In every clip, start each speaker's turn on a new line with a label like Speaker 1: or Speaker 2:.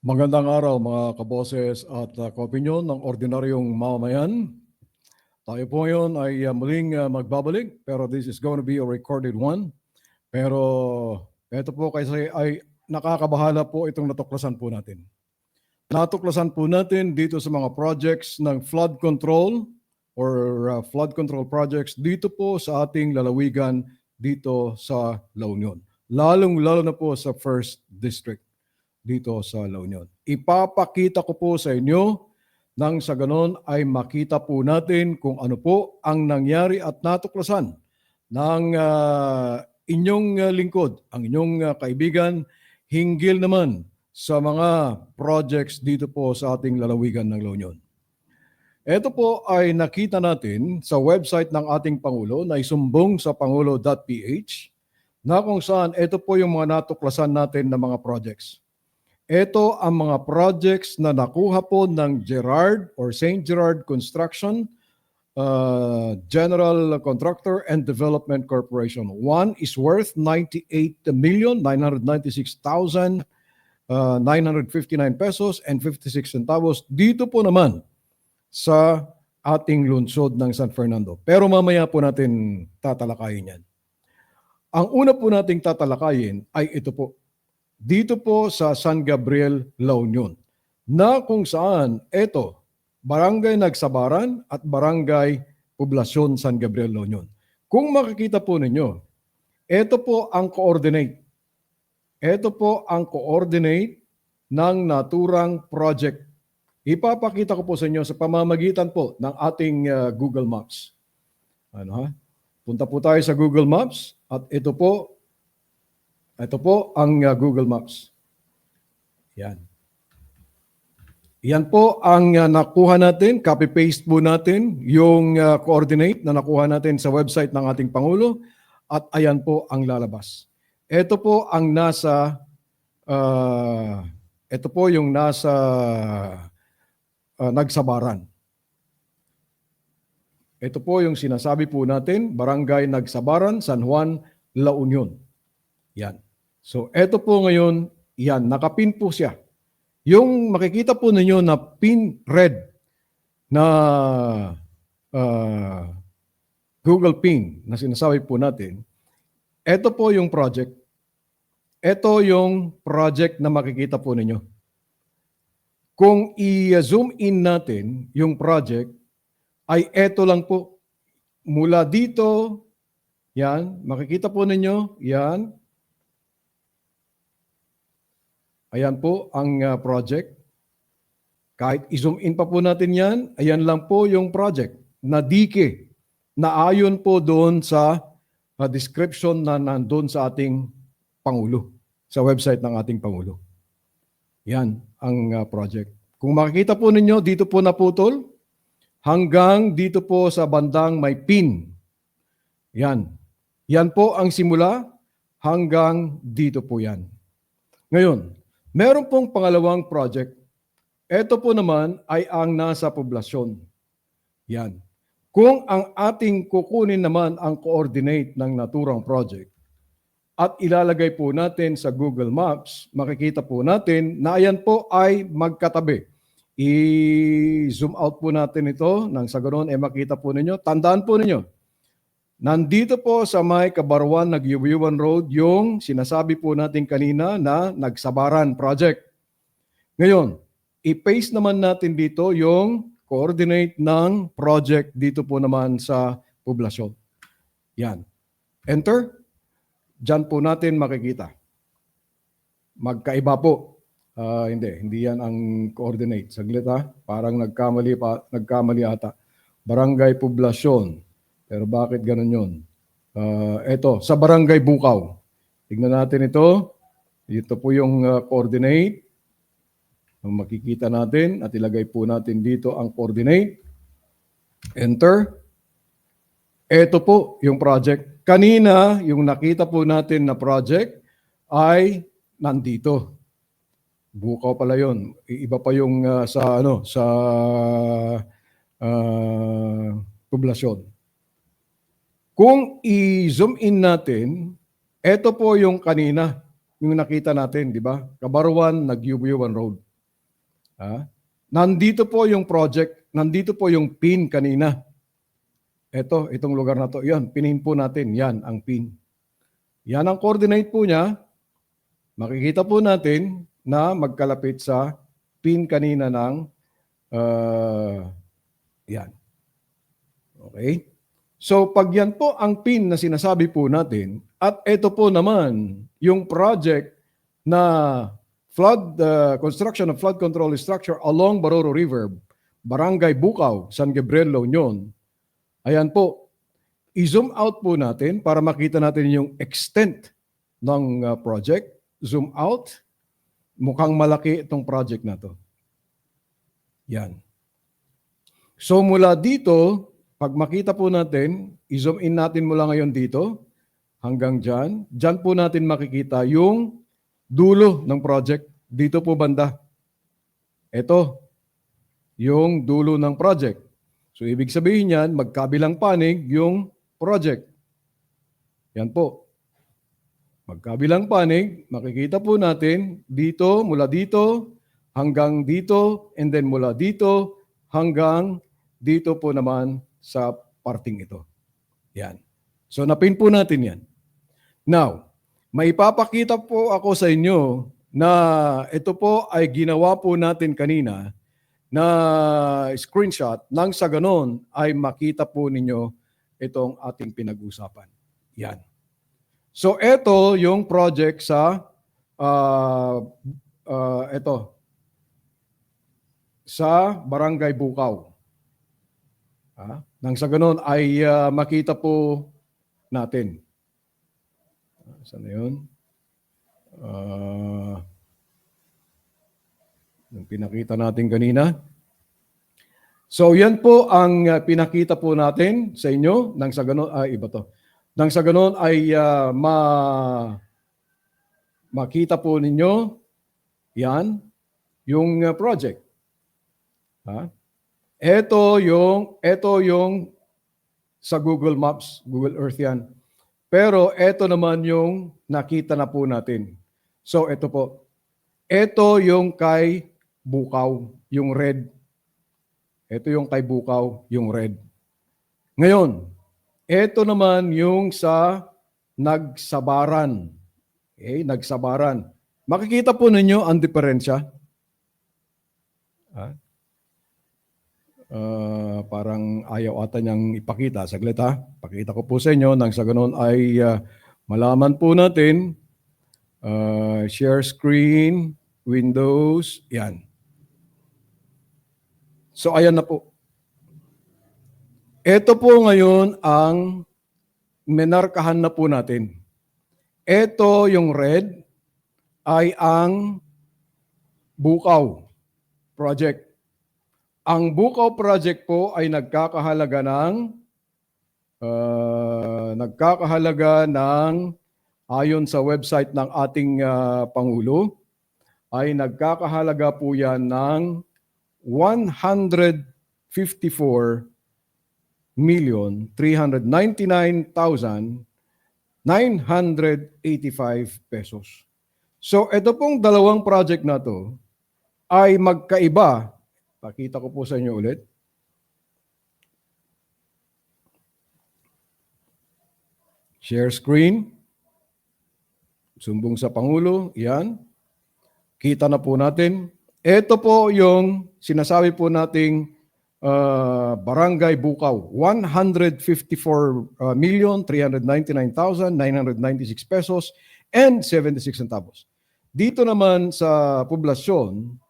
Speaker 1: Magandang araw mga kaboses at uh, kaopinyon ng ordinaryong mamamayan. Tayo po ngayon ay uh, muling uh, magbabalik pero this is going to be a recorded one. Pero ito po kasi ay nakakabahala po itong natuklasan po natin. Natuklasan po natin dito sa mga projects ng flood control or uh, flood control projects dito po sa ating lalawigan dito sa La Union. Lalong-lalo na po sa first district dito sa La Union. Ipapakita ko po sa inyo nang sa ganon ay makita po natin kung ano po ang nangyari at natuklasan ng ah, inyong ah, lingkod, ang inyong ah, kaibigan, hinggil naman sa mga projects dito po sa ating lalawigan ng La Union. Ito po ay nakita natin sa website ng ating Pangulo na isumbong sa pangulo.ph na kung saan ito po yung mga natuklasan natin na mga projects. Ito ang mga projects na nakuha po ng Gerard or St. Gerard Construction, uh, General Contractor and Development Corporation. One is worth 98,996,959 pesos and 56 centavos. Dito po naman sa ating lungsod ng San Fernando. Pero mamaya po natin tatalakayin yan. Ang una po nating tatalakayin ay ito po dito po sa San Gabriel, La Union, na kung saan ito, Barangay Nagsabaran at Barangay Poblasyon San Gabriel, La Union. Kung makikita po ninyo, ito po ang coordinate. Ito po ang coordinate ng naturang project. Ipapakita ko po sa inyo sa pamamagitan po ng ating uh, Google Maps. Ano ha? Punta po tayo sa Google Maps at ito po ito po ang uh, Google Maps. Yan. Yan po ang uh, nakuha natin, copy-paste po natin yung uh, coordinate na nakuha natin sa website ng ating Pangulo at ayan po ang lalabas. Ito po ang nasa, uh, ito po yung nasa uh, nagsabaran. Ito po yung sinasabi po natin, Barangay Nagsabaran, San Juan, La Union. Yan. So, eto po ngayon, yan, nakapin po siya. Yung makikita po ninyo na pin red na uh, Google pin na sinasabi po natin, eto po yung project. Ito yung project na makikita po ninyo. Kung i-zoom in natin yung project, ay eto lang po. Mula dito, yan, makikita po ninyo, yan, Ayan po ang uh, project. Kahit i-zoom in pa po natin yan, ayan lang po yung project na dike na ayon po doon sa uh, description na nandun sa ating Pangulo, sa website ng ating Pangulo. Yan ang uh, project. Kung makikita po ninyo, dito po naputol, hanggang dito po sa bandang may pin. Yan. Yan po ang simula hanggang dito po yan. Ngayon, Meron pong pangalawang project. Ito po naman ay ang nasa poblasyon. Yan. Kung ang ating kukunin naman ang coordinate ng naturang project at ilalagay po natin sa Google Maps, makikita po natin na ayan po ay magkatabi. I-zoom out po natin ito nang sa ganoon ay eh makita po ninyo. Tandaan po ninyo, Nandito po sa may Kabarwan, Nagyubyuan Road, yung sinasabi po natin kanina na Nagsabaran Project. Ngayon, i-paste naman natin dito yung coordinate ng project dito po naman sa poblasyon. Yan. Enter. Diyan po natin makikita. Magkaiba po. Uh, hindi, hindi yan ang coordinate. Saglit ha, parang nagkamali, pa, nagkamali ata. Barangay Poblasyon. Pero bakit ganun yun? Uh, eto, sa Barangay Bukaw. Tignan natin ito. Ito po yung uh, coordinate. Makikita natin at ilagay po natin dito ang coordinate. Enter. Ito po yung project. Kanina, yung nakita po natin na project ay nandito. Bukaw pala yon. Iba pa yung uh, sa ano sa uh, poblasyon. Kung i-zoom in natin, ito po yung kanina, yung nakita natin, di ba? Kabarwan, Nagyubyuan Road. Ha? Nandito po yung project, nandito po yung pin kanina. Ito, itong lugar na to. Yan, pinin po natin. Yan, ang pin. Yan ang coordinate po niya. Makikita po natin na magkalapit sa pin kanina ng uh, yan. Okay? So pag yan po ang pin na sinasabi po natin at ito po naman yung project na flood uh, construction of flood control structure along Baroro River, Barangay Bukaw, San Gabriel, La Union. Ayan po. I-zoom out po natin para makita natin yung extent ng uh, project. Zoom out. Mukhang malaki itong project na to. Yan. So mula dito, pag makita po natin, i-zoom in natin mula ngayon dito hanggang dyan. Dyan po natin makikita yung dulo ng project. Dito po banda. Ito, yung dulo ng project. So ibig sabihin yan, magkabilang panig yung project. Yan po. Magkabilang panig, makikita po natin dito, mula dito, hanggang dito, and then mula dito, hanggang dito po naman sa parting ito. Yan. So napin po natin yan. Now, maipapakita po ako sa inyo na ito po ay ginawa po natin kanina na screenshot nang sa ganon ay makita po ninyo itong ating pinag-usapan. Yan. So ito yung project sa uh, uh, ito sa Barangay Bukaw. Ha? Nang sa ganon ay uh, makita po natin. Saan na yun? Uh, yung pinakita natin kanina. So yan po ang uh, pinakita po natin sa inyo nang sa ganon ay iba to. Nang sa ganon ay uh, ma makita po ninyo yan yung project. Ha? Ito yung ito yung sa Google Maps, Google Earth yan. Pero ito naman yung nakita na po natin. So ito po. Ito yung kay Bukaw, yung red. Ito yung kay Bukaw, yung red. Ngayon, ito naman yung sa nagsabaran. Okay, nagsabaran. Makikita po ninyo ang diferensya. Ha? Uh, parang ayaw ata niyang ipakita. Saglit ha. Pakita ko po sa inyo nang sa ganun ay uh, malaman po natin. Uh, share screen, Windows, yan. So ayan na po. Ito po ngayon ang menarkahan na po natin. Ito yung red ay ang Bukaw project. Ang Bukaw project po ay nagkakahalaga ng uh, nagkakahalaga ng ayon sa website ng ating uh, Pangulo ay nagkakahalaga po yan ng 154 million 399,985 pesos. So ito pong dalawang project na to ay magkaiba. Pakita ko po sa inyo ulit. Share screen. Sumbong sa Pangulo. Yan. Kita na po natin. Ito po yung sinasabi po nating uh, Barangay Bukaw. 154 uh, 399,996 pesos and 76 centavos. Dito naman sa poblasyon,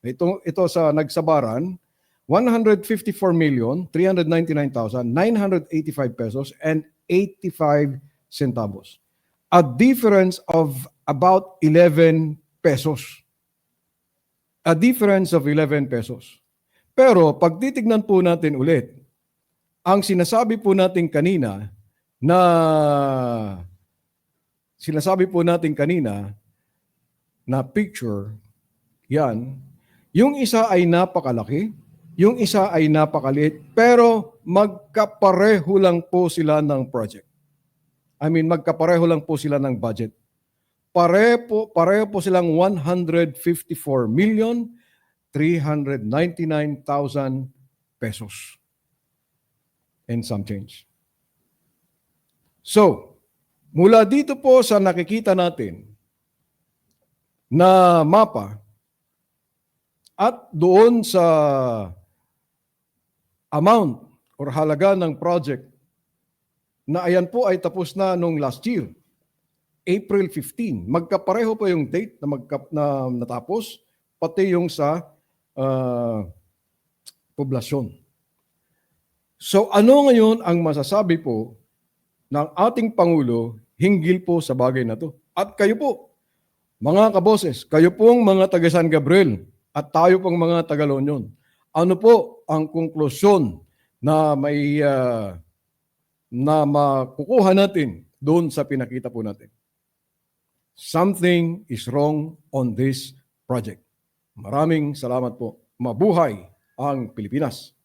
Speaker 1: ito, ito sa nagsabaran, 154 million 399,985 pesos and 85 centavos. A difference of about 11 pesos. A difference of 11 pesos. Pero pag titignan po natin ulit, ang sinasabi po natin kanina na sinasabi po natin kanina na picture, yan, yung isa ay napakalaki, yung isa ay napakaliit, pero magkapareho lang po sila ng project. I mean, magkapareho lang po sila ng budget. Pare po, pareho po silang 154 million 399,000 pesos and some change. So, mula dito po sa nakikita natin na mapa at doon sa amount or halaga ng project na ayan po ay tapos na nung last year, April 15. Magkapareho po yung date na, magka, na natapos, pati yung sa ah, poblasyon. So ano ngayon ang masasabi po ng ating Pangulo hinggil po sa bagay na to? At kayo po, mga kaboses, kayo pong mga taga San Gabriel at tayo pong mga taga Lonyon, ano po ang konklusyon na may ah, na makukuha natin doon sa pinakita po natin? Something is wrong on this project. Maraming salamat po. Mabuhay ang Pilipinas.